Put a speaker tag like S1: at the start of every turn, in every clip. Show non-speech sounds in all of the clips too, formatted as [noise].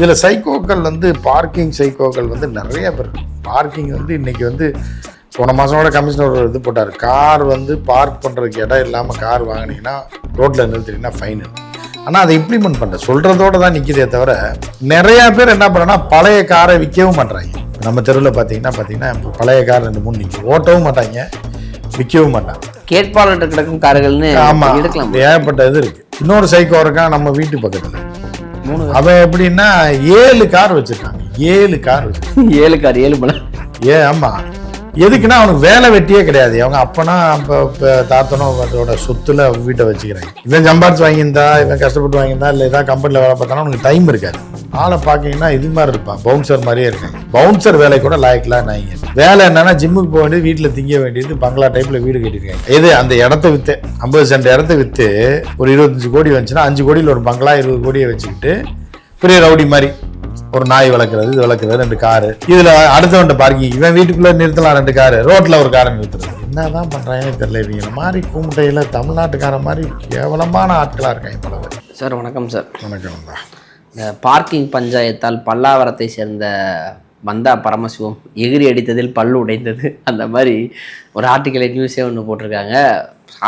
S1: இதில் சைக்கோக்கள் வந்து பார்க்கிங் சைக்கோக்கள் வந்து நிறைய பேர். பார்க்கிங் வந்து இன்னைக்கு வந்து போன மாதமோட கமிஷனர் ஒரு இது போட்டார். கார் வந்து பார்க் பண்ணுறதுக்கு இடம் இல்லாமல் கார் வாங்கினீங்கன்னா ரோட்டில் நிறுத்தினீங்கன்னா ஃபைனு ஆனால் அதை இம்ப்ளிமெண்ட் பண்ண சொல்கிறதோட தான் நிற்கிதே தவிர நிறையா பேர் என்ன பண்ணுறோன்னா பழைய காரை விற்கவும் பண்ணுறாங்க நம்ம தெருவில் பார்த்தீங்கன்னா பார்த்தீங்கன்னா இப்போ பழைய கார் ரெண்டு மூணு நிற்கும் ஓட்டவும் மாட்டாங்க. விற்கவும் மாட்டாங்க.
S2: கேட்பாளர் கிடக்கும் கார்கள்னு
S1: ஆமாம்
S2: எடுக்கலாம்.
S1: ஏகப்பட்ட இது இருக்கு. இன்னொரு சைக்கோ இருக்கான் நம்ம வீட்டு பக்கத்தில்.
S2: மூணு
S1: அவன் எப்படின்னா ஏழு கார் வச்சிருக்காங்க. ஏழு கார் வச்சிருக்காங்க. [laughs]
S2: ஏழு கார் ஏழு மணி
S1: ஏ ஆமா. எதுக்குன்னா அவனுக்கு வேலை வெட்டியே கிடையாது. அவங்க அப்பனா இப்போ இப்போ தாத்தனோ அதோட சொத்துல வீட்டை வச்சுக்கிறாங்க. இவன் சம்பாரிச்சு வாங்கியிருந்தா இவன் கஷ்டப்பட்டு வாங்கியிருந்தா இல்லை ஏதாவது கம்பெனியில் வேலை பார்த்தானா அவனுக்கு டைம் இருக்காது. ஆளை பார்த்தீங்கன்னா இது மாதிரி இருப்பான் பவுன்சர் மாதிரியே இருக்காங்க. பவுன்சர் வேலை கூட லாய்க்கலாம் நாய்ங்க வேலை என்னன்னா ஜிம்முக்கு போக வேண்டியது வீட்டில் திங்க வேண்டியது பங்களா டைப்ல வீடு கட்டியிருக்காங்க. இது அந்த இடத்த வித்து ஐம்பது சென்ட் இடத்த வித்து ஒரு இருபத்தஞ்சு கோடி வந்துச்சுன்னா அஞ்சு கோடியில் ஒரு பங்களா இருபது கோடியை வச்சுக்கிட்டு பெரிய ரவுடி மாதிரி ஒரு நாய் வளர்க்குறது இது வளர்க்குறது ரெண்டு காரு இதுல அடுத்தவன்ட்ட பார்க்கிங் இவன் வீட்டுக்குள்ள நிறுத்தலாம் ரெண்டு காரு ரோட்ல ஒரு காரை நிறுத்துறது. என்னதான் பண்றாங்கன்னு தெரியல இவங்க. இந்த மாதிரி கூமுட்டையில தமிழ்நாட்டுக்கார மாதிரி கேவலமான ஆட்களா இருக்காங்க பல பேர்
S2: சார் வணக்கம் சார்.
S1: வணக்கம் தான்
S2: பார்க்கிங் பஞ்சாயத்தால் பல்லாவரத்தை சேர்ந்த வந்தா பரமசிவம் எகிரி அடித்ததில் பல்லு உடைந்தது. அந்த மாதிரி ஒரு ஆர்டிக்கலை நியூஸே ஒன்று போட்டிருக்காங்க.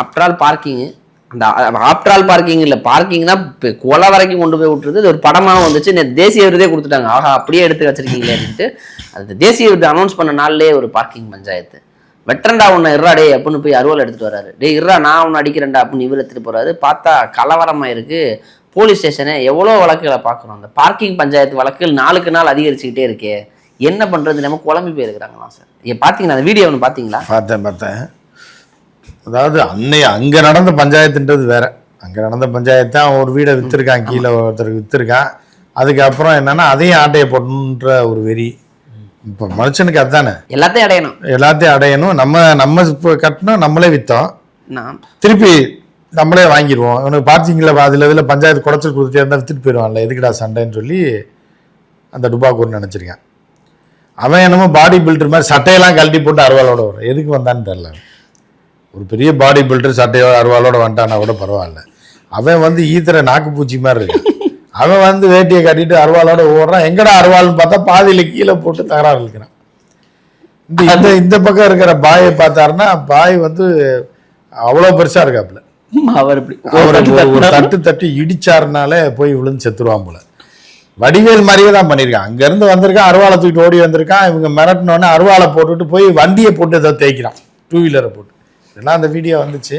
S2: ஆப்டரால் பார்க்கிங்கு அந்த ஆப்டரால் பார்க்கிங் இல்லை பார்க்கிங்னா இப்போ கொலை வரைக்கும் கொண்டு போய் விட்டுருது. இது ஒரு படமாக வந்துச்சு. நேத்து தேசிய விருதே கொடுத்துட்டாங்க. ஆஹா அப்படியே எடுத்து வச்சிருக்கீங்களே அப்படின்ட்டு. அந்த தேசிய விருது அனௌன்ஸ் பண்ண நாள்லேயே ஒரு பார்க்கிங் பஞ்சாயத்து. வெட்டரண்டா உன்னை இருறா டே அப்படின்னு போய் அருவாள் எடுத்துகிட்டு வராரு டேய் இருறா நான் உன்னை அடிக்கிறேன்டா அப்படின்னு இவர் எடுத்துகிட்டு போகிறாரு பார்த்தா கலவரமாக இருக்குது போலீஸ் ஸ்டேஷனு எவ்வளோ வழக்குகளை பார்க்குறோம் அந்த பார்க்கிங் பஞ்சாயத்து வழக்குகள் நாளுக்கு நாள் அதிகரிச்சுக்கிட்டே இருக்கே. என்ன பண்றது நம்ம குழம்பி போயிருக்கிறாங்களாம் சார். ஏ பார்த்தீங்களா? அந்த வீடியோ ஒன்று பார்த்தீங்களா?
S1: பார்த்தேன் பார்த்தேன். அதாவது அன்னைய அங்க நடந்த பஞ்சாயத்துன்றது வேற. அங்க நடந்த பஞ்சாயத்து அவன் ஒரு வீடை வித்திருக்கான் கீழே ஒருத்தருக்கு வித்திருக்கான். அதுக்கப்புறம் என்னன்னா அதையும் ஆட்டையை போடணுன்ற ஒரு வெறி. இப்போ மனுஷனுக்கு அதுதானே
S2: எல்லாத்தையும் அடையணும்.
S1: எல்லாத்தையும் அடையணும். நம்ம நம்ம இப்போ கட்டணும் நம்மளே விற்றோம்
S2: நான்
S1: திருப்பி நம்மளே வாங்கிடுவோம். இவனுக்கு பார்த்திங்களா அதில் இதில் பஞ்சாயத்து குறைச்சல் கொடுத்துட்டே இருந்தால் வித்துட்டு போயிடுவான்ல எதுக்குடா சண்டைன்னு சொல்லி அந்த டுபாக்கூர் நினச்சிருக்கேன். அவன் என்னமோ பாடி பில்டர் மாதிரி சட்டையெல்லாம் கழட்டி போட்டு அருவாலோட வரும் எதுக்கு வந்தான்னு தெரில ஒரு பெரிய பாடி பில்டர் சட்டையோட அருவாளோட வந்துட்டானா கூட பரவாயில்ல. அவன் வந்து ஈத்துற நாக்குப்பூச்சி மாதிரி இருக்கு. அவன் வந்து வேட்டியை கட்டிட்டு அருவாளோட ஓடுறான். எங்கடா அருவாள்னு பார்த்தா பாதியில் கீழே போட்டு தகராறு இருக்கிறான் இந்த இந்த இந்த பக்கம் இருக்கிற பாயை பார்த்தாருன்னா பாய் வந்து அவ்வளோ பெருசாக இருக்காப்புல.
S2: அவர் இப்படி
S1: அவரை ஒரு- தட்டு தட்டி இடிச்சாருனாலே போய் விழுந்து செத்துருவான் போல. வடிவேல் மாதிரியே தான் பண்ணியிருக்கான். அங்க இருந்து வந்திருக்கான் அருவாளை தூக்கிட்டு ஓடி வந்திருக்கான். இவங்க மிரட்டினோடனே அருவாளை போட்டுட்டு போய் வண்டியை போட்டு ஏதோ தேய்க்கிறான். டூ வீலரை போட்டு. இதெல்லாம் அந்த வீடியோ வந்துச்சு.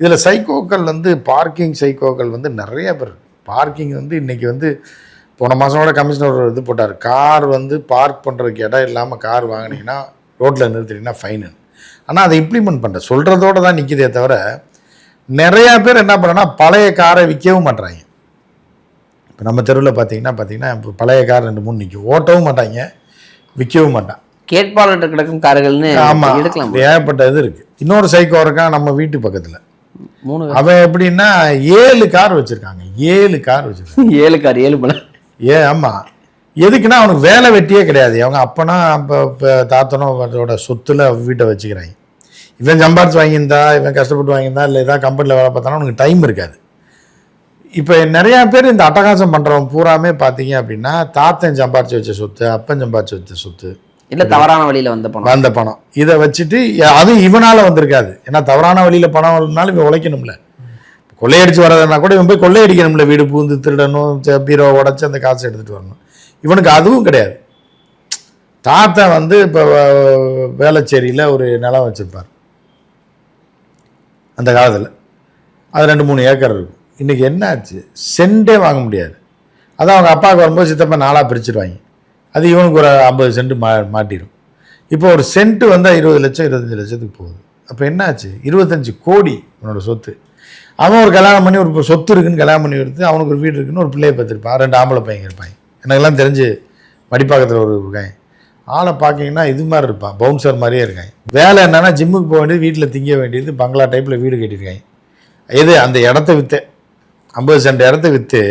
S1: இதுல சைக்கோக்கள் வந்து பார்க்கிங் சைக்கோக்கள் வந்து நிறைய பேர் பார்க்கிங் வந்து இன்னைக்கு வந்து போன மாதமோட கமிஷனர் ஒரு இது போட்டார். கார் வந்து பார்க் பண்ணுறதுக்கு இடம் இல்லாமல் கார் வாங்கினீங்கன்னா ரோட்டில் நிறுத்தினீங்கன்னா ஃபைனு ஆனால் அதை இம்ப்ளிமெண்ட் பண்ண சொல்கிறதோட தான் நிற்கிதே தவிர நிறையா பேர் என்ன பண்ணுறோன்னா பழைய காரை விற்கவும் மாட்றாங்க. இப்போ நம்ம தெருவில் பார்த்தீங்கன்னா பார்த்தீங்கன்னா இப்போ பழைய கார் ரெண்டு மூணு நிற்கும் ஓட்டவும் மாட்டாங்க விற்கவும் மாட்டான்
S2: கேட்பாளர் கிடக்கும் கார்கள்னு
S1: ஆமாம்
S2: எடுக்கலாம்.
S1: ஏகப்பட்ட இது இருக்குது இன்னொரு சைக்கோ இருக்கான் நம்ம வீட்டு பக்கத்தில்.
S2: மூணு
S1: அவன் எப்படின்னா ஏழு கார் வச்சுருக்காங்க. ஏழு கார் வச்சுருக்காங்க. [laughs]
S2: ஏழு கார் ஏழு மணி
S1: ஏ ஆமாம் எதுக்குன்னா அவனுக்கு வேலை வெட்டியே கிடையாது. அவங்க அப்பனா இப்போ இப்போ தாத்தனோ அதோட சொத்துல வீட்டை வச்சுக்கிறாங்க. இவன் சம்பாரிச்சு வாங்கியிருந்தா இவன் கஷ்டப்பட்டு வாங்கியிருந்தா இல்லை ஏதாவது கம்பெனியில் வேலை பார்த்தானா அவனுக்கு டைம் இருக்காது. இப்போ நிறையா பேர் இந்த அட்டகாசம் பண்ணுறவன் பூராமே பார்த்தீங்க அப்படின்னா தாத்தன் சம்பாரிச்சு வச்ச சொத்து அப்பன் சம்பாரிச்சு வச்ச சொத்து
S2: இல்ல தவறான வழியில வந்த பணம்.
S1: வந்த பணம். இதை வச்சுட்டு அதுவும் இவனால வந்திருக்காது. ஏன்னா தவறான வழியில பணம் வரணும்னாலும் இவன் உழைக்கணும்ல. கொள்ளையடிச்சு வர்றதுனா கூட இவன் போய் கொள்ளையடிக்கணும்ல. வீடு பூந்து திருடணும் பீரோ உடச்சி அந்த காசை எடுத்துட்டு வரணும். இவனுக்கு அதுவும் கிடையாது. தாத்தன் வந்து இப்போ வேளச்சேரியில் ஒரு நிலம் வச்சிருப்பார். அந்த காலத்தில். அது ரெண்டு மூணு ஏக்கர் இருக்கும். இன்றைக்கி என்ன ஆச்சு சென்டே வாங்க முடியாது. அதான் அவங்க அப்பாவுக்கு வரும்போது சித்தப்பா நாளாக பிரிச்சுருவாங்க. அது இவனுக்கு ஒரு ஐம்பது சென்ட் மா மாட்டிடும். இப்போ ஒரு சென்ட் வந்தால் இருபது லட்சம் இருபத்தஞ்சி லட்சத்துக்கு போகுது. அப்போ என்னாச்சு? இருபத்தஞ்சி கோடி உன்னோட சொத்து. அவன் ஒரு கல்யாணம் பண்ணி ஒரு சொத்து இருக்குன்னு கல்யாணம் பண்ணி எடுத்து அவனுக்கு ஒரு வீடு இருக்குன்னு ஒரு பிள்ளையை பார்த்துருப்பான் ரெண்டு ஆம்பளை பையன் இருப்பாங்க எனக்கெல்லாம் தெரிஞ்சு மடிப்பாக்கத்தில் ஒரு பையன் ஆளை பார்க்கிங்கன்னா இது மாதிரி இருப்பான் பவுன்சர் மாதிரியே இருக்காங்க வேலை என்னென்னா ஜிம்முக்கு போக வேண்டியது வீட்டில் திங்க வேண்டியது பங்களா டைப்பில் வீடு கட்டியிருக்காங்க. எது அந்த இடத்த விற்று ஐம்பது சென்ட் இடத்த விற்று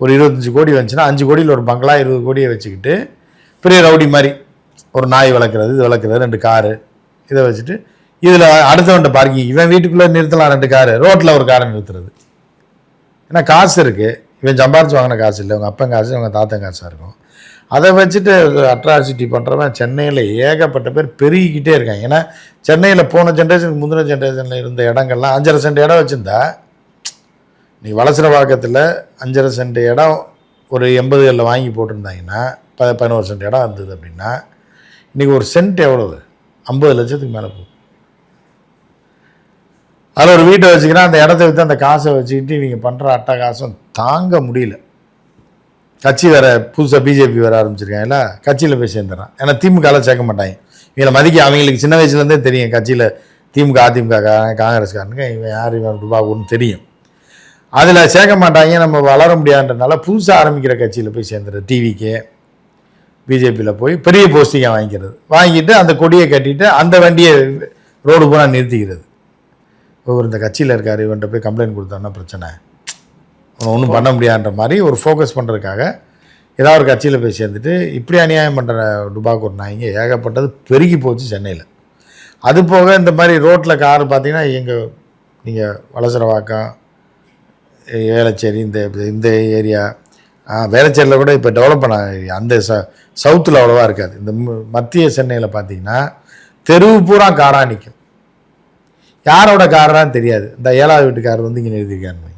S1: ஒரு இருபத்தஞ்சி கோடி வந்துச்சுன்னா அஞ்சு கோடியில் ஒரு பங்களா இருபது கோடியை வச்சுக்கிட்டு பெரிய ரவுடி மாதிரி ஒரு நாய் வளர்க்குறது இது வளர்க்குறது ரெண்டு காரு இதை வச்சுட்டு இதில் அடுத்தவன்ட்ட பார்க்கிங் இவன் வீட்டுக்குள்ளே நிறுத்தலாம் ரெண்டு காரு ரோட்டில் ஒரு காரை நிறுத்துறது. ஏன்னா காசு இருக்குது இவன் சம்பாரிச்சு வாங்கின காசு இல்லை உங்கள் அப்பன் காசு உங்கள் தாத்தன் காசாக இருக்கும். அதை வச்சுட்டு அட்ராசிட்டி பண்ணுறவன் சென்னையில் ஏகப்பட்ட பேர் பெருகிக்கிட்டே இருக்காங்க. ஏன்னா சென்னையில் போன ஜென்ரேஷனுக்கு முந்தின ஜென்ரேஷனில் இருந்த இடங்கள்லாம் அஞ்சரை சென்ட் இடம் வச்சுருந்தா நீ வளசரவாக்கத்தில் அஞ்சரை சென்ட் இடம் ஒரு எண்பதுகளில் வாங்கி போட்டிருந்தாங்கன்னா ப பதினோரு சென்ட் இடம் இருந்தது அப்படின்னா இன்றைக்கி ஒரு சென்ட் எவ்வளவு? ஐம்பது லட்சத்துக்கு மேலே போகும் அதில் ஒரு வீட்டை வச்சுக்கிறேன் அந்த இடத்த விற்று அந்த காசை வச்சுக்கிட்டு நீங்கள் பண்ணுற அட்டகாசம் தாங்க முடியல. கட்சி வேற புதுசாக பிஜேபி வேற ஆரம்பிச்சிருக்காங்கல்ல கட்சியில் போய் சேர்ந்துறான். ஏன்னா திமுகலாம் சேர்க்க மாட்டாங்க. இவங்களை மதிக்க அவங்களுக்கு சின்ன வயசுலேருந்தே தெரியும். கட்சியில் திமுக அதிமுக காரன் காங்கிரஸ்காரனுக்கு இவன் யார் இவன் ரூபாவுன்னு தெரியும். அதில் சேர்க்க மாட்டாங்க. நம்ம வளர முடியாதுன்றனால புதுசாக ஆரம்பிக்கிற கட்சியில் போய் சேர்ந்துடுற டிவிக்கு பிஜேபியில் போய் பெரிய போஸ்டிங்காக வாங்கிக்கிறது. வாங்கிட்டு அந்த கொடியை கட்டிட்டு அந்த வண்டியை ரோடு பூரா நிறுத்திக்கிறது. ஒவ்வொரு இந்த கட்சியில் இருக்கார் இவன்கிட்ட போய் கம்ப்ளைண்ட் கொடுத்தோன்னா பிரச்சனை? ஒன்றும் பண்ண முடியாதுன்ற மாதிரி ஒரு ஃபோக்கஸ் பண்ணுறதுக்காக ஏதாவது ஒரு கட்சியில் போய் சேர்ந்துட்டு இப்படி அநியாயம் பண்ணுற டுபாக்கு ஒரு நாய்ங்க ஏகப்பட்டது பெருகி போச்சு சென்னையில். அது போக இந்த மாதிரி ரோட்டில் கார் பார்த்தீங்கன்னா எங்கள் நீங்கள் வலசரவாக்கம் வேளச்சேரி இந்த இந்த ஏரியா வேளச்சேரியில் கூட இப்போ டெவலப் பண்ண அந்த ச சவுத்தில் அவ்வளோவா இருக்காது. இந்த மத்திய சென்னையில் பார்த்தீங்கன்னா தெருவு பூரா காராக நிற்கும் யாரோட காரான்னு தெரியாது. இந்த ஏழாவது வீட்டுக்காரர் வந்து இங்கே நிறுத்திருக்காருன்னு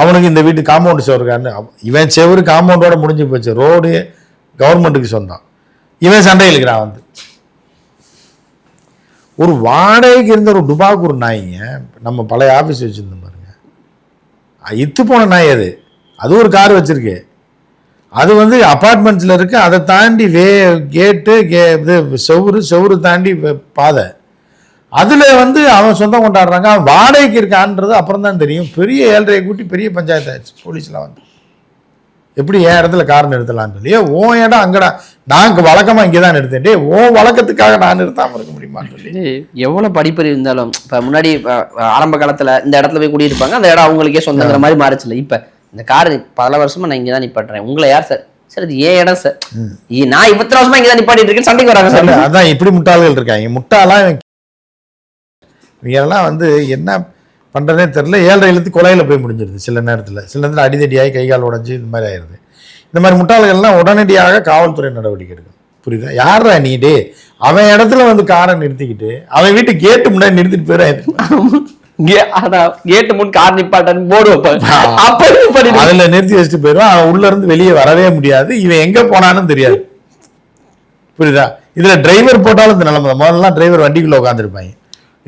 S1: அவனுக்கு இந்த வீட்டு காம்பவுண்டு செவருக்கான்னு இவன் செவரு காம்பவுண்டோட முடிஞ்சு போச்சு. ரோடு கவர்மெண்ட்டுக்கு சொந்தம் இவன் சண்டை இழுக்கிறான் வந்து. ஒரு வாடகைக்கு இருந்த ஒரு டுபாக்கு ஒரு நாய்ங்க நம்ம பழைய ஆஃபீஸ் வச்சுருந்தோம் பாருங்க. இத்து போன நாய் அது. அது ஒரு கார் வச்சிருக்கு. அது வந்து அப்பார்ட்மெண்ட்ஸில் இருக்குது அதை தாண்டி வே கேட்டு கே இது செவுரு செவுரு தாண்டி பாதை. அதில் வந்து அவன் சொந்தம் கொண்டாடுறாங்க. அவன் வாடகைக்கு இருக்கான்றது அப்புறம் தான் தெரியும். பெரிய ஏழரையை கூட்டி பெரிய பஞ்சாயத்து ஆயிடுச்சு. போலீஸ்லாம் வந்து. எப்படி என் இடத்துல கார் நிறுத்தலாம்னு சொல்லி ஏன் உன் இடம் அங்கடா. நான் வழக்கமாக இங்கே தான் நிறுத்தேன். டேய் உன் வழக்கத்துக்காக நான் நிறுத்தாமல் இருக்க முடியுமான்னு சொல்லி.
S2: இது எவ்வளவு படிப்பறிவு இருந்தாலும் இப்ப முன்னாடி ஆரம்ப காலத்துல இந்த இடத்துல போய் குடியிருப்பாங்க. அந்த இடம் அவங்களுக்கே சொந்தங்கிற மாதிரி மாறிச்சுல இப்ப இந்த கார் பல வருஷமா நான் இங்கதான் நிப்பாட்டுறேன். உங்களை யார் சார்? சார் இது ஏன் இடம் சார். நான் இத்தனை வருஷமா இங்கதான் நிப்பாட்டிட்டு இருக்கேன் சண்டைக்கு வராங்க சார்.
S1: அதான் இப்படி முட்டாள்கள் இருக்காங்க. முட்டாளா இவன் இவங்கெல்லாம் வந்து என்ன பண்ணுறதே தெரில ஏழரை இழுத்து கொலையில் போய் முடிஞ்சிருது சில நேரத்தில். சில நேரத்தில் அடிதடியாகி கை கால் உடஞ்சி இந்த மாதிரி ஆயிடுது. இந்த மாதிரி முட்டாள்கள்லாம் உடனடியாக காவல்துறை நடவடிக்கை எடுக்கும் புரியுதா? யாரா நீ? டே அவன் இடத்துல வந்து காரை நிறுத்திக்கிட்டு அவன் வீட்டு கேட்டு முன்னாடி நிறுத்திட்டு போயிடாது
S2: கேட்டு முன் கார் நிப்பாட்டன்னு போர்டு வைப்பாங்க
S1: அதில் நிறுத்தி வச்சுட்டு போயிடுவான் அவன் உள்ள இருந்து வெளியே வரவே முடியாது. இவன் எங்கே போனான்னு தெரியாது. புரியுதா? இதில் டிரைவர் போட்டாலும் இந்த நிலமை தான். முதல்லலாம் டிரைவர் வண்டிக்குள்ளே உட்காந்துருப்பாங்க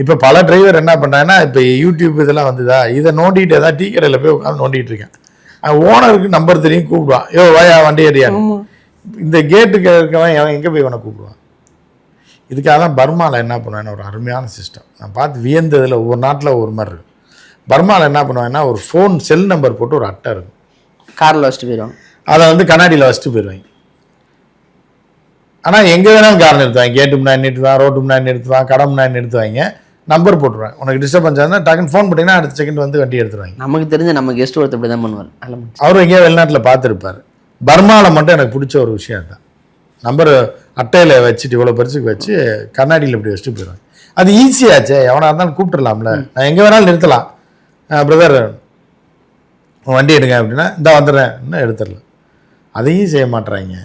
S1: இப்போ பல டிரைவர் என்ன பண்ணுறாங்கன்னா இப்போ யூடியூப் இதெல்லாம் வந்துதா? இதை நோண்டிட்டு ஏதாவது டீ கடையில் போய் உட்காந்து நோண்டிட்டு இருக்கேன். ஓனருக்கு நம்பர் தெரியும் கூப்பிடுவான். யோ வாயா வண்டி அடியா இந்த கேட்டுக்கு இருக்கவன் அவன் எங்கே போய் இவனை கூப்பிடுவான்? இதுக்காக தான் பர்மாவில் என்ன பண்ணுவேன்னா ஒரு அருமையான சிஸ்டம் நான் பார்த்து வியந்ததில் ஒவ்வொரு நாட்டில் ஒவ்வொரு மாதிரி இருக்கும். பர்மாவில் என்ன பண்ணுவாங்கன்னா ஒரு ஃபோன் செல் நம்பர் போட்டு ஒரு அட்டை இருக்கும்.
S2: கார்ல வச்சுட்டு போயிடும்
S1: அதை வந்து கண்ணாடியில் வச்சுட்டு போயிடுவாங்க ஆனால் எங்கே வேணாலும் கார் நிறுத்துவாங்க. கேட்டு முன்னாடி நிறுத்துவான் ரோட்டு முன்னாடி நிறுத்துவான் கடை முன்னாடி நிறுத்துவாங்க. நம்பர் போட்டுருவாங்க உனக்கு டிஸ்டர்பன்ஸ் இருந்தால் டக்குன்னு ஃபோன் பண்ணிங்கன்னா அடுத்த செகண்ட் வந்து வண்டி எடுத்துருவாங்க.
S2: நமக்கு தெரிஞ்ச நம்ம கெஸ்ட் ஒருத்தர் இப்படி தான் பண்ணுவார்.
S1: அவரும் எங்கேயோ வெளிநாட்டில் பார்த்துருப்பாரு. பர்மாவில் மட்டும் எனக்கு பிடிச்ச ஒரு விஷயம் தான் நம்பர் அட்டையில் வச்சுட்டு இவ்வளோ பெருசுக்கு வச்சு கண்ணாடியில் இப்படி வச்சுட்டு போயிடுவாங்க. அது ஈஸியாச்சே எவனாக இருந்தாலும் கூப்பிட்டுடலாம்ல நான் எங்கே வேணாலும் நிறுத்தலாம். பிரதர் வண்டி எடுங்க அப்படின்னா இந்த வந்துடுறேன். இன்னும் எடுத்துடலாம் அதையும் செய்ய மாட்றாங்க.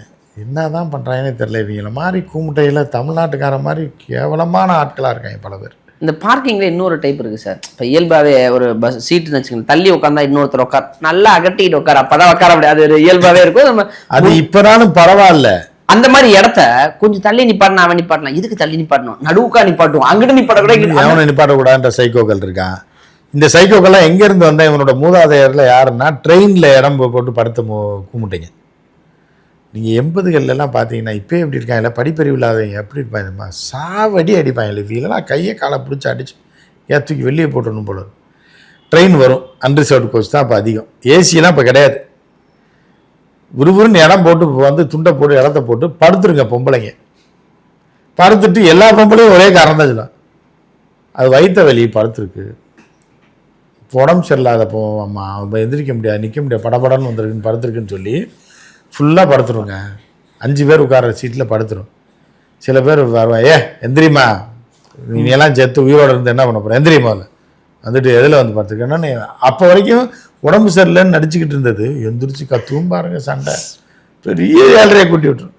S1: என்ன தான் பண்ணுறாங்கன்னே தெரியல. இவங்கள மாதிரி கூமுட்டையில் தமிழ்நாட்டுக்கார மாதிரி கேவலமான ஆட்களாக இருக்காங்க பல பேர்.
S2: இந்த பார்க்கிங்ல இன்னொரு டைப் இருக்கு சார் இப்போ இயல்பாவே ஒரு பஸ் சீட்டுன்னு வச்சுக்கோங்க தள்ளி உட்காந்தா இன்னொருத்தர் உட்கார் நல்லா அகட்டிட்டு உட்கார் அப்பதான் உட்கார முடியாது. அது ஒரு இயல்பாவே இருக்கும். நம்ம
S1: அது இப்போனாலும் பரவாயில்ல.
S2: அந்த மாதிரி இடத்த கொஞ்சம் தள்ளி நிப்பாட்டினா அவன் நிப்பாட்டலாம். இதுக்கு தள்ளி நிப்பாட்டணும்? நடுவுக்கா நிப்பாட்டுவோம். அங்கிட்டு நிப்பாட்ட கூட இங்கிட்டு-
S1: எவனை நிப்பாட்டக்கூடாதுன்ற சைக்கோக்கள் இருக்கான். இந்த சைக்கோக்கெல்லாம் எங்கேருந்து வந்தா இவனோட மூதாதையரில் யாருன்னா ட்ரெயினில் இடம் போட்டு படுத்து கும்பிட்டீங்க. நீங்கள் எண்பதுகள்லாம் பார்த்தீங்கன்னா இப்போ எப்படி இருக்காங்க? இல்லை படிப்பறிவு இல்லாதவங்க எப்படி இருப்பாங்க சாவடி அடிப்பாங்க. இவங்கெல்லாம் கையை காலை பிடிச்சி அடிச்சு ஏன் தூக்கி வெளியே போட்டுடணும் போல. ட்ரெயின் வரும். அன்ரிசர்வ்டு கோச் தான் இப்போ அதிகம். ஏசியெல்லாம் இப்போ கிடையாது. விறுவிறுன்னு இடம் போட்டு வந்து துண்டை போட்டு இடத்த போட்டு படுத்துருங்க பொம்பளைங்க. படுத்துட்டு எல்லா பொம்பளையும் ஒரே காரணம் தான் சொல்லலாம் அது வைத்த வலி படுத்துருக்கு. உடம்பு சரியில்லாத போ அம்மா அவன் எந்திரிக்க முடியாது நிற்க முடியாது படபடன்னு வந்திருக்குன்னு படுத்துருக்குன்னு சொல்லி ஃபுல்லாக படுத்துருங்க. அஞ்சு பேர் உட்கார்ற சீட்டில் படுத்துரும். சில பேர் வருவான் ஏ எந்திரிம்மா. நீ எல்லாம் செத்து உயிரோட இருந்து என்ன பண்ண போகிற எந்திரிம்மா அதில் வந்துட்டு எதில் வந்து படுத்துருக்கேன்னா அப்போ வரைக்கும் உடம்பு சரியில்லைன்னு நடிச்சுக்கிட்டு இருந்தது. எந்திரிச்சு கத்துவும் பாருங்க சண்டை. பெரிய ஏழரையை கூட்டி விட்டுரும்.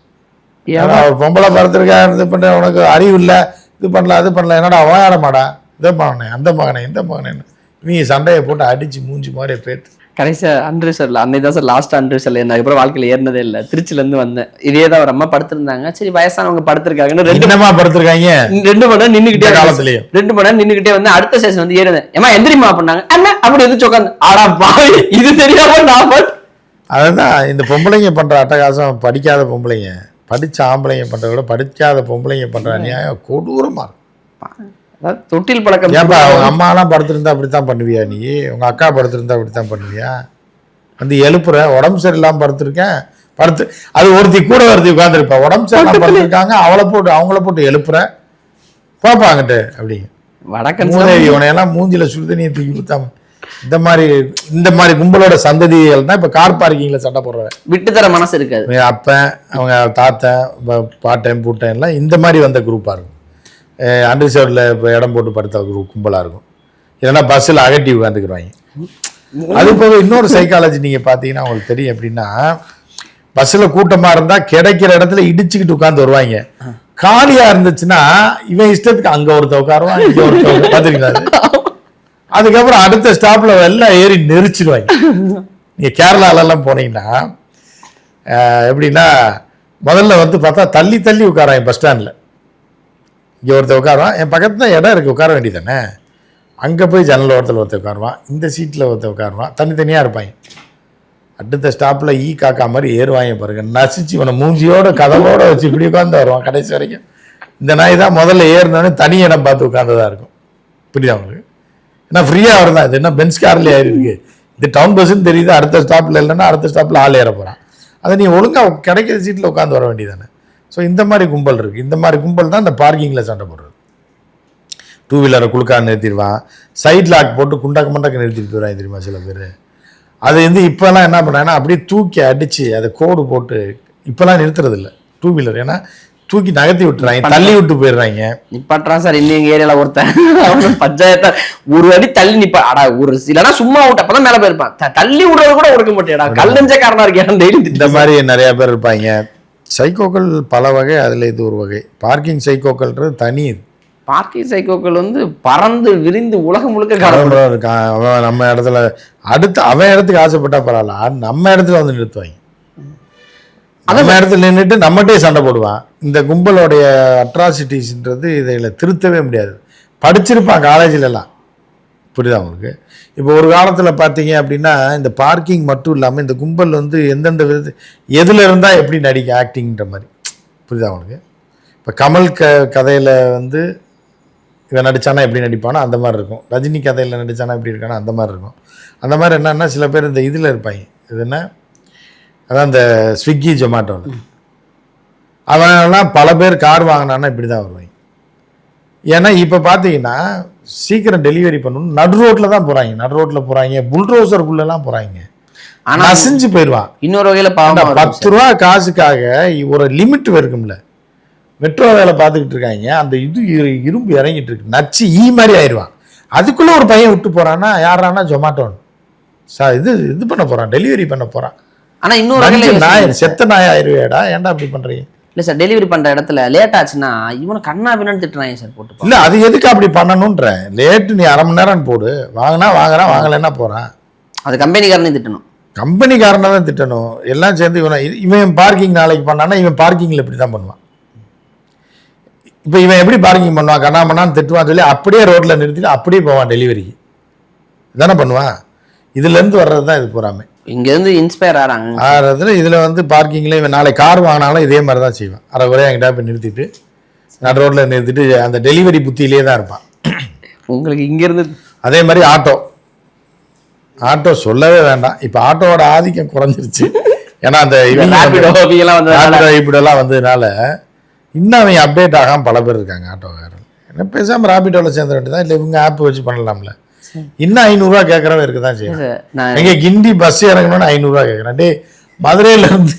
S1: ஏன்னா அவர் பொம்பளை பறத்துருக்கா இது பண்ண உனக்கு அறிவு இல்லை இது பண்ணல அது பண்ணல. என்னடா வாயாடமாடா இதை மகனே அந்த மகனே இந்த மகனேன்னு. இவங்க சண்டையை போட்டு அடிச்சு மூஞ்சி மாதிரி பேத்து.
S2: கடைசியா அன்ரிசர்ல அன்னைக்கு தான் சார் லாஸ்ட் அன்ரிசர்ல என்ன அதுக்கப்புறம் வாழ்க்கையில ஏறினதே இல்லை. திருச்சில இருந்து வந்தேன். இதே தான் ஒரு அம்மா படுத்திருந்தாங்க. சரி வயசானவங்க படுத்திருக்காங்கன்னு ரெண்டு
S1: என்னமா படுத்திருக்காங்க?
S2: ரெண்டு மணி நேரம் இருந்தேன்.
S1: காலத்துலயும்
S2: ரெண்டு மணி நேரம் நின்னுகிட்டே வந்து அடுத்த ஸ்டேஷன் வந்து ஏறுதேன் ஏமா எந்திரிமா பண்ணாங்க அண்ணா அப்படி எதிர்த்து உட்காந்து ஆடா பாவி இது தெரியாம நான்
S1: அதுதான் இந்த பொம்பளைங்க பண்ற அட்டகாசம் படிக்காத பொம்பளைங்க. படிச்ச ஆம்பளைங்க பண்றத விட படிக்காத பொம்பளைங்க பண்ற அநியாயம் கொடூரமா இருக்கும்
S2: தொட்டில் பழக்கம்
S1: ஏன்பா அவங்க அம்மாலாம் படுத்திருந்தா அப்படித்தான் பண்ணுவியா நீ? உங்க அக்கா படுத்திருந்தா அப்படித்தான் பண்ணுவியா? வந்து எழுப்புற உடம்பு சரியில்லாம படுத்திருக்கேன் படுத்து அது ஒருத்தி கூட ஒருத்தி உட்காந்துருப்பா உடம்பு சரியில்லாம படுத்திருக்காங்க அவளை போட்டு அவங்கள போட்டு எழுப்புற. பாப்பாங்கிட்டு அப்படி.
S2: வடக்கன்
S1: மூதேவி உனையெல்லாம் மூஞ்சில சுடுதண்ணியை தூக்கி ஊத்தாம இந்த மாதிரி இந்த மாதிரி கும்பலோட சந்ததிகள் தான் இப்ப கார் பார்க்கிங்ல சண்டை போடுறவன்
S2: விட்டு தர மனசு இருக்காது.
S1: அப்பன் அவங்க தாத்தன் பாட்டன் பூட்டன் எல்லாம் இந்த மாதிரி வந்த குரூப்பாக இருக்கும். அன்ரிசர்வ்டில் இப்போ இடம் போட்டு படுத்த குரூப் கும்பலாக இருக்கும். இல்லைன்னா பஸ்ஸில் அகட்டி உட்காந்துக்குருவாங்க அது போக இன்னொரு சைக்காலஜி நீங்கள் பார்த்தீங்கன்னா உங்களுக்கு தெரியும் எப்படின்னா பஸ்ஸில் கூட்டமாக இருந்தால் கிடைக்கிற இடத்துல இடிச்சுக்கிட்டு உட்காந்து வருவாங்க. காலியாக இருந்துச்சுன்னா இவன் இஷ்டத்துக்கு அங்கே ஒருத்த உட்காருவான் இங்கே ஒருத்த பார்த்துருக்காரு அதுக்கப்புறம் அடுத்த ஸ்டாப்பில் எல்லாம் ஏறி நெரிச்சிடுவாங்க நீங்கள் கேரளாலெல்லாம் போனீங்கன்னா எப்படின்னா முதல்ல வந்து பார்த்தா தள்ளி தள்ளி உட்காராங்க பஸ் ஸ்டாண்டில் இங்கே ஒருத்தர் உட்காருவான். என் பக்கத்துல இடம் இருக்குது உட்கார வேண்டியது தானே அங்கே போய் ஜன்னல் ஓரத்தில் ஒருத்தர் உட்காருவான். இந்த சீட்டில் ஒருத்தர் உட்காருவான். தனித்தனியாக இருப்பாங்க அடுத்த ஸ்டாப்பில் ஈ காக்கா மாதிரி ஏறுவாங்க பாருங்க. நசிச்சு இவனை மூஞ்சியோட கதவோட வச்சு இப்படி உட்காந்து வருவான் கடைசி வரைக்கும். இந்த நாய் தான் முதல்ல ஏறினோடனே தனி இடம் பார்த்து உட்காந்ததா இருக்கும். புரியுதா அவங்களுக்கு ஏன்னா ஃப்ரீயாக வருதான். இது என்ன பென்ஸ் கார்லேயே ஆயிருக்கு. இது டவுன் பஸ்ஸுன்னு தெரியுது. அடுத்த ஸ்டாப்பில் இல்லைன்னா அடுத்த ஸ்டாப்பில் ஆள் ஏற போகிறான் அதை நீ ஒழுங்காக கிடைக்கிற சீட்டில் உட்காந்து வர வேண்டியதானே ஸோ இந்த மாதிரி கும்பல் இருக்குது இந்த மாதிரி கும்பல் தான் இந்த பார்க்கிங்கில் சண்டை போடுறது. டூ வீலரை குளுக்கா நிறுத்திடுவான். சைட் லாக் போட்டு குண்டக்க மண்டக்க நிறுத்திட்டு போயிடுவாங்க தெரியுமா சில பேர்? அது வந்து இப்போல்லாம் என்ன பண்ணுறாங்கன்னா அப்படியே தூக்கி அடித்து அதை கோடு போட்டு இப்போல்லாம் நிறுத்துறது இல்லை. டூ வீலர் ஏன்னா தூக்கி நகர்த்தி விட்டுறாங்க. தள்ளி விட்டு போயிடுறாங்க.
S2: நிப்பாட்டுறான் சார். இன்னும் எங்க ஏரியால ஒருத்தன். பஞ்சாயத்தா ஒரு அடி தள்ளி நிப்பா அடா ஒரு இல்லைன்னா சும்மா விட்டு அப்பதான் மேல போயிருப்பான். தள்ளி விடுறது கூட கொடுக்க மாட்டேடா கல்லஞ்ச காரணம் இருக்கேன். டெய்லி
S1: இந்த மாதிரி நிறைய பேர் இருப்பாங்க. சைக்கோக்கள் பல வகை அதில் இது ஒரு வகை. பார்க்கிங் சைக்கோக்கள்ன்றது தனி இது.
S2: பார்க்கிங் சைக்கோக்கள் வந்து பறந்து விரிந்து உலகம் முழுக்க
S1: இருக்கான் அவன் நம்ம இடத்துல அடுத்து அவன் இடத்துக்கு ஆசைப்பட்டா பரவாயில்ல. நம்ம இடத்துல வந்து நிறுத்துவாங்க. நம்ம இடத்துல நின்றுட்டு நம்மகிட்டே சண்டை போடுவான். இந்த கும்பலோடைய அட்ராசிட்டிஸ்ன்றது இதில் திருத்தவே முடியாது. படிச்சிருப்பான் காலேஜில் எல்லாம். புரியுதா உங்களுக்கு? இப்போ ஒரு காலத்தில் பார்த்தீங்க அப்படின்னா இந்த பார்க்கிங் மட்டும் இல்லாமல் இந்த கும்பல் வந்து எந்தெந்த விதத்து எதில் இருந்தால் எப்படி நடிக்கும் ஆக்டிங்கிற மாதிரி. புரியுதா உங்களுக்கு? இப்போ கமல் க கதையில் வந்து இவன் நடிச்சானா எப்படி நடிப்பானோ அந்த மாதிரி இருக்கும். ரஜினி கதையில் நடிச்சானா எப்படி இருக்கானோ அந்த மாதிரி இருக்கும். அந்த மாதிரி என்னென்னா சில பேர் இந்த இதில் இருப்பாங்க. இது என்ன? அதான் இந்த ஸ்விக்கி ஜொமேட்டோவில் அவன்லாம் பல பேர் கார் வாங்கினான்னா இப்படி தான் வருவாங்க. ஏன்னா இப்போ பார்த்தீங்கன்னா சீக்கிரம் டெலிவரி பண்ணணும் நடு ரோட்டில் தான் போகிறாங்க நடு ரோட்டில் போகிறாங்க புல்ரோசருக்குள்ளெல்லாம் போகிறாங்க
S2: ஆனா
S1: நசிஞ்சு போயிடுவான்
S2: இன்னொரு வகையில
S1: பத்து ரூபா காசுக்காக ஒரு லிமிட் இருக்கும்ல. மெட்ரோ வேலை பார்த்துக்கிட்டு இருக்காங்க. அந்த இது இரு- இரும்பு இறங்கிட்டு இருக்கு. நச்சு ஈ மாதிரி ஆயிடுவான். அதுக்குள்ள ஒரு பையன் விட்டு போறான்னா யாரானா ஜொமாட்டோன்னு சார் இது இது பண்ண போறான். டெலிவரி பண்ண போறான்.
S2: ஆனா இன்னொரு
S1: நாய். செத்த நாய் ஆயிருவேடா. ஏன்டா அப்படி பண்றீங்க?
S2: இல்ல சார் டெலிவரி பண்ற இடத்துல லேட் ஆச்சுன்னா இவனை கண்ணா பின்னான்னு திட்டுறாங்க சார் போட்டு
S1: இல்ல அது எதுக்கு அப்படி பண்ணணுன்ற லேட்டு நீ அரை மணி நேரம் போடு. வாங்கினா வாங்குறான் வாங்கலைன்னா போறான்.
S2: அது கம்பெனிக்காரனே திட்டணும்.
S1: கம்பெனிக்காரனை தான் திட்டணும். எல்லாம் சேர்ந்து இவனை இவன் பார்க்கிங் நாளைக்கு பண்ணான்னா இவன் பார்க்கிங்கில் இப்படி தான் பண்ணுவான். இப்போ இவன் எப்படி பார்க்கிங் பண்ணுவான்? கண்ணா பண்ணான்னு திட்டுவான்னு சொல்லி அப்படியே ரோட்டில் நிறுத்திட்டு அப்படியே போவான் டெலிவரிக்கு தானே பண்ணுவான்? இதுலேருந்து வர்றது தான் இது பூராமே
S2: இங்க இருந்து இன்ஸ்பயர் ஆறாங்க.
S1: ஆறதுல இதில் வந்து பார்க்கிங்கில் இவன் நாளைக்கு கார் வாங்கினாலும் இதே மாதிரி தான் செய்வான். அரை குறையாக எங்கிட்ட போய் நிறுத்திட்டு நடு ரோட்டில் நிறுத்திட்டு அந்த டெலிவரி புத்தியிலே தான் இருப்பான்.
S2: உங்களுக்கு இங்க இருந்து
S1: அதே மாதிரி ஆட்டோ ஆட்டோ சொல்லவே வேண்டாம். இப்போ ஆட்டோவோட ஆதிக்கம் குறைஞ்சிருச்சு. ஏன்னா அந்த இப்படியெல்லாம் வந்ததுனால. இன்னும் அவங்க அப்டேட் ஆகாம பல பேர் இருக்காங்க ஆட்டோக்காரர் என்ன பேசாமல் ராபிடோவில் சேர்ந்த வேண்டியதான் இல்லை இவங்க ஆப் வச்சு பண்ணலாம்ல? இன்னும் ஐநூறுரூவா கேட்குறவன் இருக்க தான் செய்யும் எங்க கிண்டி பஸ் இறங்கணும்னு ஐநூறுரூவா கேட்குறேன் டே மதுரையில இருந்து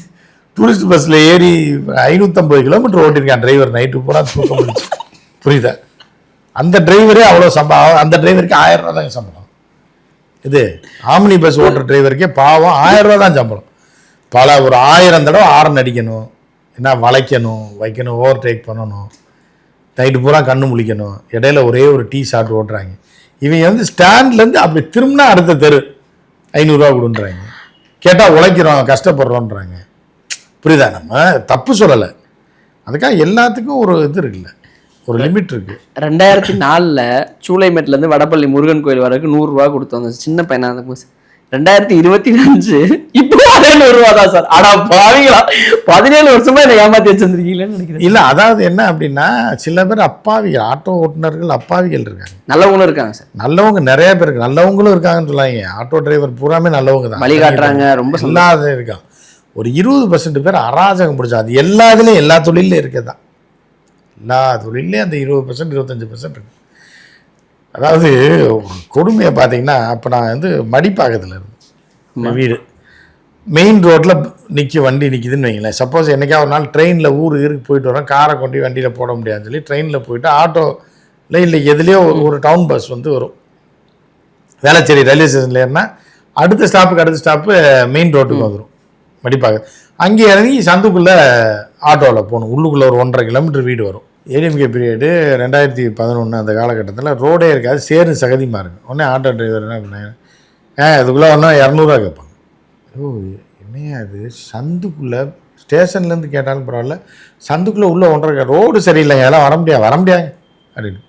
S1: டூரிஸ்ட் பஸ்ஸில் ஏறி ஐநூற்றம்பது கிலோமீட்டர் ஓட்டிருக்கான் டிரைவர் நைட்டு பூரா தூக்கம் முடிச்சு புரியுதா? அந்த டிரைவரே அவ்வளோ சம்பளம். அந்த டிரைவருக்கு ஆயிரம் ரூபா தாங்க சம்பளம். இது ஆம்னி பஸ் ஓட்டுற டிரைவருக்கே பாவம் ஆயிரம் ரூபா தான் சம்பளம். பல ஒரு ஆயிரம் தடவை ஆரன் அடிக்கணும். என்ன வளைக்கணும் வைக்கணும் ஓவர் டேக் பண்ணணும். நைட்டு பூரா கண்ணு முழிக்கணும். இடையில ஒரே ஒரு டீ ஷாட் ஓட்டுறாங்க. இவங்க வந்து ஸ்டாண்ட்லேருந்து அப்படி திரும்பினா அடுத்த தெரு. ஐநூறுரூவா கொடுன்றாங்க. கேட்டால் உழைக்கிறோம் கஷ்டப்படுறோன்றாங்க. புரியுதா நம்ம? தப்பு சொல்லலை. அதுக்காக எல்லாத்துக்கும் ஒரு இது இருக்குல்ல. ஒரு லிமிட் இருக்கு.
S2: ரெண்டாயிரத்தி நாலில் சூளைமேட்லேருந்து வடப்பள்ளி வடபள்ளி முருகன் கோயில் வரைக்கும் நூறுரூவா கொடுத்தோம் சின்ன பையனாக அந்த ரெண்டாயிரத்தி இருபத்தி அஞ்சு. இப்போ நூறு ரூபா தான் சார். ஆனா பாவீங்களா பதினேழு வருஷமா என்ன ஏமாத்தி வச்சிருந்திருக்கீங்களேன்னு நினைக்கிறேன்
S1: இல்லை அதாவது என்ன அப்படின்னா சில பேர் அப்பாவிகள் ஆட்டோ ஓட்டுநர்கள் அப்பாவிகள் இருக்காங்க.
S2: நல்லவங்களும் இருக்காங்க சார்.
S1: நல்லவங்க நிறைய பேர் இருக்கு நல்லவங்களும் இருக்காங்கன்னு சொல்லாங்க ஆட்டோ டிரைவர் பூராமே நல்லவங்க தான்.
S2: வழி காட்டுறாங்க ரொம்ப.
S1: இல்லாத இருக்கான் ஒரு இருபது பர்சன்ட் பேர் அராஜகம் பிடிச்சா அது எல்லா இதுலேயும் எல்லா தொழிலையும் இருக்கதான் எல்லா தொழிலையும் அந்த இருபது பர்சன்ட் இருபத்தஞ்சி பர்சன்ட் இருக்கு. அதாவது கொடுமையை பார்த்தீங்கன்னா அப்போ நான் வந்து மடிப்பாக்கத்தில் இருந்தேன். வீடு. மெயின் ரோட்டில் நிற்கி வண்டி நிற்கிதுன்னு வைங்களேன். சப்போஸ் என்னைக்கா ஒரு நாள் ட்ரெயினில் ஊர் ஊருக்கு போயிட்டு வரோம் காரை கொண்டு வண்டியில் போட முடியாதுன்னு சொல்லி ட்ரெயினில் போயிட்டு ஆட்டோவில் இல்லை எதுலேயோ ஒரு- ஒரு டவுன் பஸ் வந்து வரும். வேளச்சேரி ரயில்வே ஸ்டேஷனில் ஏறினா அடுத்த ஸ்டாப்புக்கு அடுத்த ஸ்டாப்பு மெயின் ரோட்டுக்கு வந்துடும் மடிப்பாக அங்கே இறங்கி சந்துக்குள்ளே ஆட்டோவில் போகணும். உள்ளுக்குள்ளே ஒரு ஒன்றரை கிலோமீட்டர் வீடு வரும். ஏடிஎம்கே பீரியடு ரெண்டாயிரத்தி பதினொன்று அந்த காலகட்டத்தில் ரோடே இருக்காது சேர்ந்து சகதியமாக இருக்கும் உடனே ஆட்டோ டிரைவர் என்ன பண்ணாங்க ஏ அதுக்குள்ளே ஒன்றா இரநூறுவா கேட்பாங்க ஓ என்னையா அது சந்துக்குள்ளே ஸ்டேஷன்லேருந்து கேட்டாலும் பரவாயில்ல சந்துக்குள்ளே உள்ளே ஒன்றரை ரோடு சரியில்லைங்க அதெல்லாம் வர முடியாது வர முடியாது அப்படின்னு.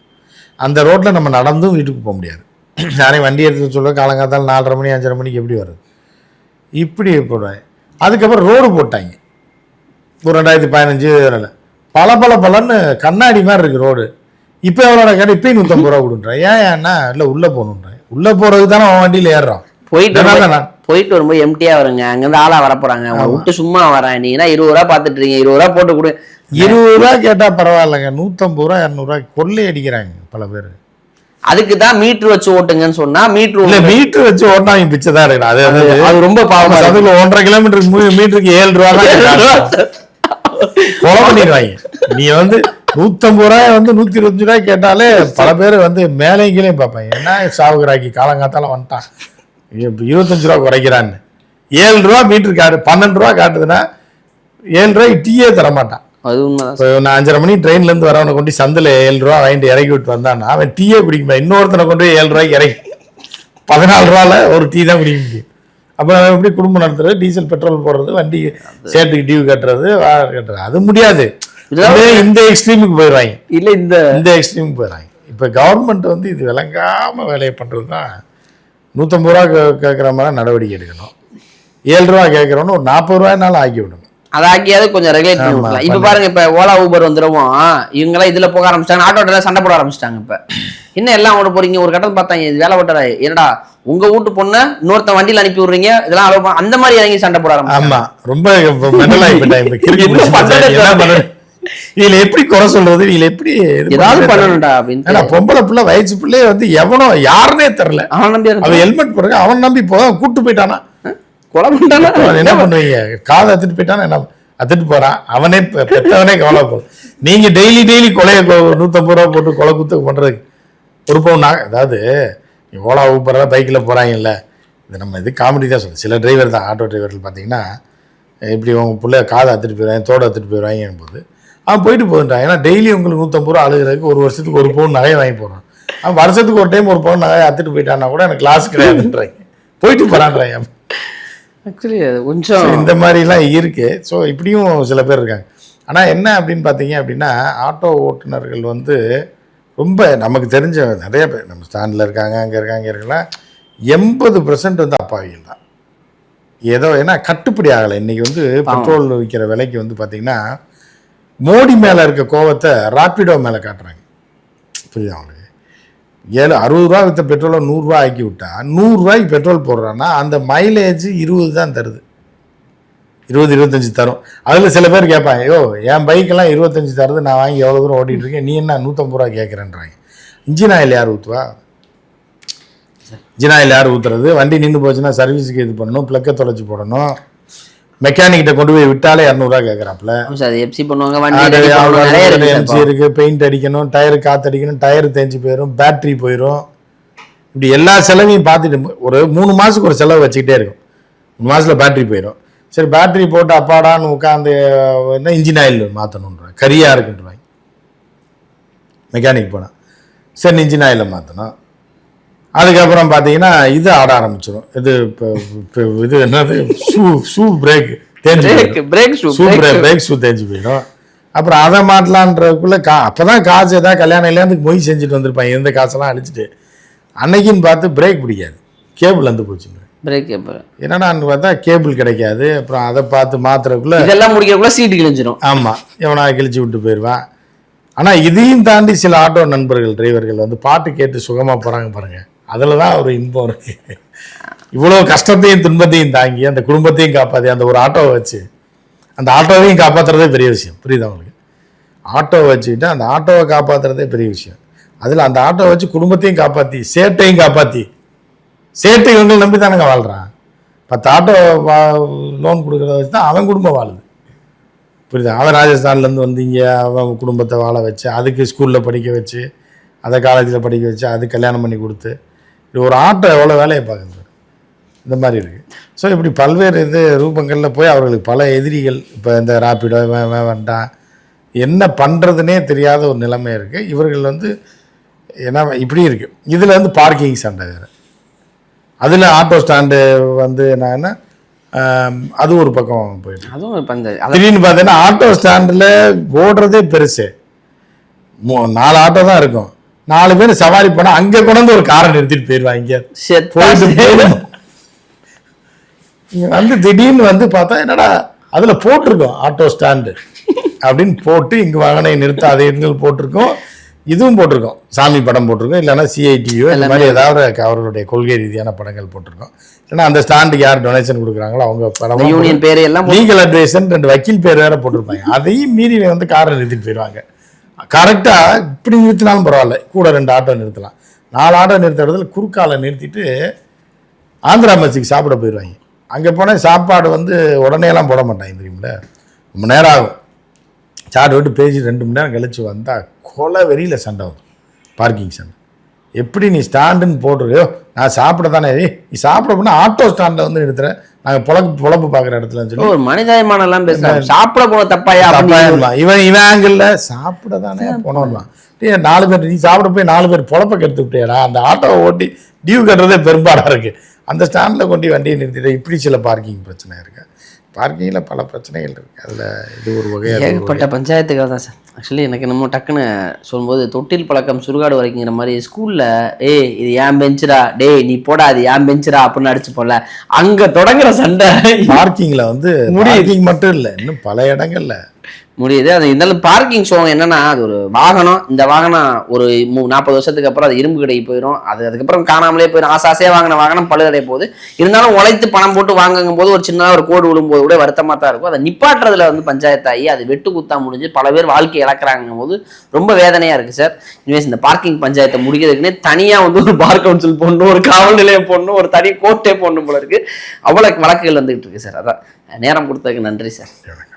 S1: அந்த ரோட்டில் நம்ம நடந்தும் வீட்டுக்கு போக முடியாது. யாரையும் வண்டி எடுத்து சொல்ல காலங்காத்தால் நாலரை மணி அஞ்சரை மணிக்கு எப்படி வருது இப்படி போடுவாங்க. அதுக்கப்புறம் ரோடு போட்டாங்க. ஒரு ரெண்டாயிரத்தி பதினஞ்சு அதில் பல பல பலன்னு கண்ணாடி மாதிரி இருக்கு ரோடு இப்போ எவ்வளோ கேட்டால் இப்போயும் நூற்றம்பது ரூபா கொடுன்றேன் ஏன் ஏன்னா இல்லை உள்ளே போகணுன்றேன் உள்ளே போகிறதுக்கு தானே அவன் வண்டியில் ஏறுறான்.
S2: போயிட்டு போயிட்டு வரும்போது எம்டியா வருங்க. அங்கிருந்து ஆளா வர போறாங்க அவங்க விட்டு சும்மா வரேன். நீங்கன்னா இருபது ரூபா பாத்துட்டு இருக்கீங்க? இருபது ரூபா போட்டு கொடு.
S1: இருபது ரூபா கேட்டால் பரவாயில்லைங்க. நூற்றம்பது ரூபா இரநூறுவா கொள்ளை அடிக்கிறாங்க பல பேர்.
S2: அதுக்கு தான் மீட்டர் வச்சு ஓட்டுங்கன்னு சொன்னா மீட்டர்
S1: இல்லை மீட்டர் வச்சு ஓட்டினா பிச்சை தான் எடுக்கணும் அது
S2: ரொம்ப பாவமா இருக்கு.
S1: ஒன்றரை கிலோமீட்டருக்கு மீட்டருக்கு ஏழு ரூபா தான். கொலை பண்ணிடுவாங்க. நீ வந்து நூத்தம்பது ரூபாய் வந்து நூத்தி இருபத்தஞ்சு ரூபாய் கேட்டாலே பல பேர் வந்து மேலே கீழே பார்ப்பாங்க. என்ன சாவுகிறாக்கி? காலங்காத்தால வந்துட்டான். இருபத்தஞ்சு ரூபா குறைக்கிறான்னு. ஏழு ரூபா மீட்டர் காட்டு பன்னெண்டு ரூபா காட்டுதுன்னா ஏழு ரூபாய்க்கு டீயே தர மாட்டான்
S2: அது உண்மைதான்.
S1: இப்போ நான் அஞ்சரை மணி ட்ரெயின்ல இருந்து வரவனை கொண்டு சந்தில் ஏழு ரூபா வாங்கிட்டு இறக்கி விட்டு வந்தான்னா அவன் டீயே குடிக்க முடியாது. இன்னொருத்தனை கொண்டு போய் ஏழு ரூபாய்க்கு இறக்கி. பதினாலு ரூபால ஒரு டீ தான் குடிக்க முடியும். அப்போ அவன் எப்படி குடும்பம் நடத்துறது? டீசல் பெட்ரோல் போடுறது வண்டி சேட்டுக்கு டியூ கட்டுறது வாடகை கட்டுறது. அது முடியாது. இந்த எக்ஸ்ட்ரீமுக்கு போயிடுவாங்க
S2: இல்ல இந்த
S1: இந்த எக்ஸ்ட்ரீமுக்கு போயிடுறாங்க. இப்போ கவர்மெண்ட் வந்து இது விளங்காம வேலையை பண்ணுறது தான் நூற்றம்பது ரூபா கேட்குற மாதிரி நடவடிக்கை எடுக்கணும். ஏழு ரூபா கேட்குறோன்னு ஒரு நாற்பது ரூபாய்னாலும் ஆக்கி விடணும்.
S2: அதை ஆக்கியாவது கொஞ்சம் ரெகுலேட் பண்ணி விடலாம் இப்ப பாருங்க இப்ப ஓலா ஊபர் வந்துடவும் இவங்க எல்லாம் இதுல போக ஆரம்பிச்சிட்டாங்க. ஆட்டோட சண்டை போட ஆரம்பிச்சிட்டாங்க இப்ப. என்ன எல்லாம் ஓட போறீங்க? ஒரு கட்டத்தில் பார்த்தாங்க இது வேலை ஓட்டுற என்னடா உங்க வீட்டு பொண்ணை இன்னொருத்தன் வண்டியில அனுப்பி விடுறீங்க? இதெல்லாம் பண்ண- அந்த மாதிரி இறங்கி சண்டை போட ஆரம்பிச்சாங்க
S1: ஆமா ரொம்ப இதுல எப்படி குறை சொல்றது? இதுல எப்படி
S2: ஏதாவது? பண்ணணும்டா அப்படின்னு
S1: பொம்பளை பிள்ளை வயசு பிள்ளைய வந்து எவனோ யாருன்னே தெரியல
S2: அவன் நம்பி.
S1: அவன் ஹெல்மெட் போடுங்க அவன் நம்பி போ கூட்டு போயிட்டானா?
S2: கொலை பண்ணிட்டானா
S1: என்ன பண்ணுவீங்க? காதை அத்துட்டு போயிட்டானா? என்ன? அத்துட்டு போறான் அவனே பெ- பெத்தவனே கவலைப்படும். நீங்க டெய்லி டெய்லி கொலைய நூத்தம்பது ரூபா போட்டு கொலை குத்து பண்றதுக்கு ஒரு பவுன் அதாவது ஓலா ஊப்பரெல்லாம் பைக்கில் போகிறாங்கல்ல இது நம்ம இது காமெடி தான் சொல்லுது சில டிரைவர் தான் ஆட்டோ டிரைவர்கள் பார்த்தீங்கன்னா இப்படி உங்க பிள்ளைய காதை அத்துட்டு போயிடுவாங்க தோட அத்துட்டு போயிடுவாங்க போது அவன் போயிட்டு போகுன்றான் ஏன்னா டெய்லி உங்களுக்கு நூற்றம்பது ரூபா அழுகிறதுக்கு ஒரு வருஷத்துக்கு ஒரு பவுன் நகையை வாங்கி போடுறான். அவன் வருஷத்துக்கு ஒரு டைம் ஒரு பவுன் நகையை அத்துட்டு போயிட்டான்னா கூட எனக்கு கிளாஸ் கிடையாதுன்றாங்க. போயிட்டு போகிறான்றாங்க
S2: ஆக்சுவலி கொஞ்சம்
S1: இந்த மாதிரிலாம் இருக்கு. ஸோ இப்படியும் சில பேர் இருக்காங்க. ஆனால் என்ன அப்படின்னு பார்த்தீங்க அப்படின்னா ஆட்டோ ஓட்டுநர்கள் வந்து ரொம்ப நமக்கு தெரிஞ்ச நிறைய பேர். நம்ம ஸ்டாண்டில் இருக்காங்க அங்கே இருக்காங்க இருக்கலாம் எண்பது வந்து அப்பாவிகள் தான். ஏதோ ஏன்னா கட்டுப்படி ஆகலை. இன்னைக்கு வந்து பெட்ரோல் விற்கிற விலைக்கு வந்து பார்த்தீங்கன்னா மோடி மேலே இருக்க கோவத்தை ராப்பிடோ மேலே காட்டுறாங்க. புரியுதா அவங்களுக்கு ஏழு அறுபது ரூபா விற்ற பெட்ரோலை நூறுரூவா ஆக்கி விட்டா நூறுரூவாய்க்கு பெட்ரோல் போடுறான்னா அந்த மைலேஜ் இருபது தான் தருது. இருபது இருபத்தஞ்சி தரும். அதில் சில பேர் கேட்பாங்க ஐயோ என் பைக்கெல்லாம் இருபத்தஞ்சி தருது நான் வாங்கி எவ்வளோ தூரம் ஓட்டிகிட்டு இருக்கேன் நீ என்ன நூற்றம்பது ரூபா கேட்குறேன்றாங்க. இன்ஜின் ஆயில் யார் ஊற்றுவா இன்ஜின் ஆயில் யார் ஊற்றுறது வண்டி நின்று போச்சுன்னா சர்வீஸுக்கு இது பண்ணணும் ப்ளக்கை தொலைச்சி போடணும். மெக்கானிக்கிட்ட கொண்டு போய் விட்டாலே இரநூறுவா கேட்குறாப்புல
S2: சார் எப்சி பண்ணுவாங்க வண்டி இருக்கு
S1: எம்சி பெயிண்ட் அடிக்கணும் டயர் காத்து அடிக்கணும் டயர் தேஞ்சு போயிடும் பேட்டரி போயிடும் இப்படி எல்லா செலவையும் பார்த்துட்டு ஒரு மூணு மாதத்துக்கு ஒரு செலவு வச்சுக்கிட்டே இருக்கும். மூணு மாதத்தில் பேட்டரி போயிடும் சரி பேட்டரி போட்டு அப்பாடான்னு உட்காந்து என்ன இன்ஜின் ஆயில் மாற்றணுன்றாங்க கரியாக இருக்குன்றாங்க மெக்கானிக் போனால் சரி இன்ஜின் ஆயிலை மாற்றணும் அதுக்கப்புறம் பார்த்தீங்கன்னா இது ஆட ஆரம்பிச்சிடும் இது இப்போ இது என்னது? ஷூ ஷூ பிரேக் தேஞ்சு
S2: brake shoe
S1: shoe brake brake shoe தேஞ்சு போயிடும். அப்புறம் அதை மாட்டலான்றதுக்குள்ள கா அப்போ தான் காசு ஏதாவது கல்யாணம் இல்லையாந்துக்கு மொய் செஞ்சுட்டு வந்திருப்பாங்க இருந்த காசெல்லாம் அடிச்சுட்டு அன்னைக்குன்னு பார்த்து பிரேக் பிடிக்காது. கேபிள் வந்து போச்சுங்க.
S2: பிரேக்
S1: என்னடான்னு பார்த்தா கேபிள் கிடைக்காது. அப்புறம் அதை பார்த்து மாத்துறதுக்குள்ள
S2: இதெல்லாம் முடிக்கிறக்குள்ள சீட்டு கிழிஞ்சிரும்.
S1: ஆமாம் எவனா கிழிச்சு விட்டு போயிடுவான் ஆனால் இதையும் தாண்டி சில ஆட்டோ நண்பர்கள் டிரைவர்கள் வந்து பாட்டு கேட்டு சுகமாக போகிறாங்க பாருங்க. அதில் தான் ஒரு இன்பம் இருக்கு. இவ்வளோ கஷ்டத்தையும் துன்பத்தையும் தாங்கி அந்த குடும்பத்தையும் காப்பாற்றி அந்த ஒரு ஆட்டோவை வச்சு அந்த ஆட்டோவையும் காப்பாற்றுறதே பெரிய விஷயம். புரியுதா உங்களுக்கு? ஆட்டோவை வச்சுக்கிட்டு அந்த ஆட்டோவை காப்பாற்றுறதே பெரிய விஷயம். அதில் அந்த ஆட்டோவை வச்சு குடும்பத்தையும் காப்பாற்றி சேட்டையும் காப்பாற்றி சேட்டை இவங்களை நம்பி தானங்க வாழ்கிறான் பத்து ஆட்டோ வா லோன் கொடுக்குறத வச்சு தான் அவன் குடும்பம் வாழுது. புரியுதா? அவன் ராஜஸ்தான்லேருந்து வந்து இங்கே அவன் குடும்பத்தை வாழ வச்சு அதுக்கு ஸ்கூலில் படிக்க வச்சு அதை காலேஜில் படிக்க வச்சு அது கல்யாணம் பண்ணி கொடுத்து ஒரு ஆட்டோ எவ்வளோ வேலையை பார்க்குது? இந்த மாதிரி இருக்குது ஸோ இப்படி பல்வேறு இது ரூபங்களில் போய் அவர்களுக்கு பல எதிரிகள் இப்போ இந்த ராப்பிடோ வந்துட்டான் என்ன பண்ணுறதுனே தெரியாத ஒரு நிலைமை இருக்குது இவர்கள் வந்து என்ன இப்படி இருக்குது இதில் வந்து பார்க்கிங் சண்டை வேறு. அதில் ஆட்டோ ஸ்டாண்டு வந்து என்னன்னா அது ஒரு பக்கம் போயிட்டு.
S2: அதுவும்
S1: திடீர்னு பார்த்தீங்கன்னா ஆட்டோ ஸ்டாண்டில் ஓடுறதே பெருசு. மூ- நாலு ஆட்டோ தான் இருக்கும். நாலு பேர் சவாரி போனால் அங்கே கொண்டு ஒரு காரை நிறுத்திட்டு. போயிடும். இங்க. வந்து திடீர்னு வந்து பார்த்தா என்னடா அதில் போட்டிருக்கோம் ஆட்டோ ஸ்டாண்டு. அப்படின்னு போட்டு இங்கே வாகனை நிறுத்தாத எண்கள் போட்டிருக்கோம். இதுவும் போட்டிருக்கோம். சாமி படம் போட்டிருக்கோம். இல்லைன்னா சிஐடியோ இந்த மாதிரி ஏதாவது அவர்களுடைய கொள்கை ரீதியான படங்கள் போட்டிருக்கோம். இல்லைன்னா அந்த ஸ்டாண்டுக்கு யார் டொனேஷன் கொடுக்குறாங்களோ அவங்க படம்
S2: யூனியன் பேரு எல்லாம்
S1: லீகல் அட்வைசன் ரெண்டு வக்கீல் பேர் வேற போட்டிருப்பாங்க. அதையும் மீறி வந்து காரை நிறுத்திட்டு போயிடுவாங்க கரெக்டாக இப்படி நிறுத்தினாலும் பரவாயில்ல. கூட ரெண்டு ஆட்டோ நிறுத்தலாம். நாலு ஆட்டோ நிறுத்த இடத்துல குறுக்கால நிறுத்திட்டு ஆந்திரா மெஸ்ஸுக்கு சாப்பிட போயிடுவாங்க. அங்கே போனால் சாப்பாடு வந்து உடனே எல்லாம் போட மாட்டாங்க தெரியுமில ரொம்ப நேரம் ஆகும். சாப்பிட்டு விட்டு பேசி ரெண்டு மணி நேரம் கழிச்சு வந்தால் கொலை வெறியில் சண்டை வரும். பார்க்கிங் சண்டை. எப்படி நீ ஸ்டாண்டுன்னு போடுறியோ நான் சாப்பிட தானே நீ சாப்பிட போனால் ஆட்டோ ஸ்டாண்டில் வந்து நிறுத்துகிறேன் நாங்கள் பொழப்பு பொழப்பு பார்க்குற இடத்துலன்னு சொல்லி
S2: ஒரு மனிதாயமான எல்லாம் பேசுறாங்க சாப்பிட போன தப்பாயா
S1: தப்பாயிருவான். இவன் இவன் ஆங்கிள் சாப்பிட தானே போனோம்லாம். டேய் நாலு பேர் நீ சாப்பிட போய் நாலு பேர் பொழப்ப கெடுத்து விட்டியடா. அந்த ஆட்டோவை ஓட்டி டியூ கட்டுறதே பெரும்பாடாக இருக்கு. அந்த ஸ்டாண்டில் கொண்டு வண்டியை நிறுத்திட்டு இப்படி சில பார்க்கிங் பிரச்சனை இருக்கு. பார்க்கிங்கில் பல பிரச்சனைகள் இருக்கு. அதில் இது ஒரு வகையாக
S2: ஏகப்பட்ட பஞ்சாயத்துகள் தான் சார். ஆக்சுவலி எனக்கு என்னமோ டக்குன்னு சொல்லும்போது தொட்டில் பழக்கம் சுடுகாடு வரைக்குங்கிற மாதிரி ஸ்கூல்ல ஏய் இது ஏன் பெஞ்சுடா? டேய் நீ போடா அது ஏன் பெஞ்சுடா? அப்படின்னு அடிச்சு போல அங்க தொடங்குற சண்டை.
S1: பார்க்கிங்கில் வந்து பார்க்கிங் மட்டும் இல்லை இன்னும் பல இடங்கள்ல.
S2: முடியுது. அது இருந்தாலும் பார்க்கிங் ஷோ என்னன்னா அது ஒரு வாகனம். இந்த வாகனம் ஒரு மூ நாற்பது வருஷத்துக்கு அப்புறம் அது இரும்பு கடைக்கு போயிடும் அது அதுக்கப்புறம் காணாமலே போயிடும் ஆசை ஆசையாக வாங்கின வாகனம் பழுதடைய போகுது இருந்தாலும் உழைத்து பணம் போட்டு வாங்குங்கும் போது ஒரு சின்ன ஒரு கோடு விழும்போது கூட வருத்தமாக தான் இருக்கும். அதை நிப்பாட்டுறதுல வந்து பஞ்சாயத்தாகி அது வெட்டு குத்தா முடிஞ்சு பல பேர் வாழ்க்கை இழக்கிறாங்கும் போது ரொம்ப வேதனையாக இருக்குது சார். இனிமேஸ் இந்த பார்க்கிங் பஞ்சாயத்தை முடிக்கிறதுக்குன்னே தனியாக வந்து ஒரு பார் கவுன்சில் போடணும் ஒரு காவல் நிலையம் போடணும் ஒரு தனி கோர்ட்டே போடணும் போல இருக்கு. அவ்வளோ வழக்குகள் வந்துகிட்டு இருக்கு சார். அதான். நேரம் கொடுத்ததுக்கு நன்றி சார்.
S1: எனக்கு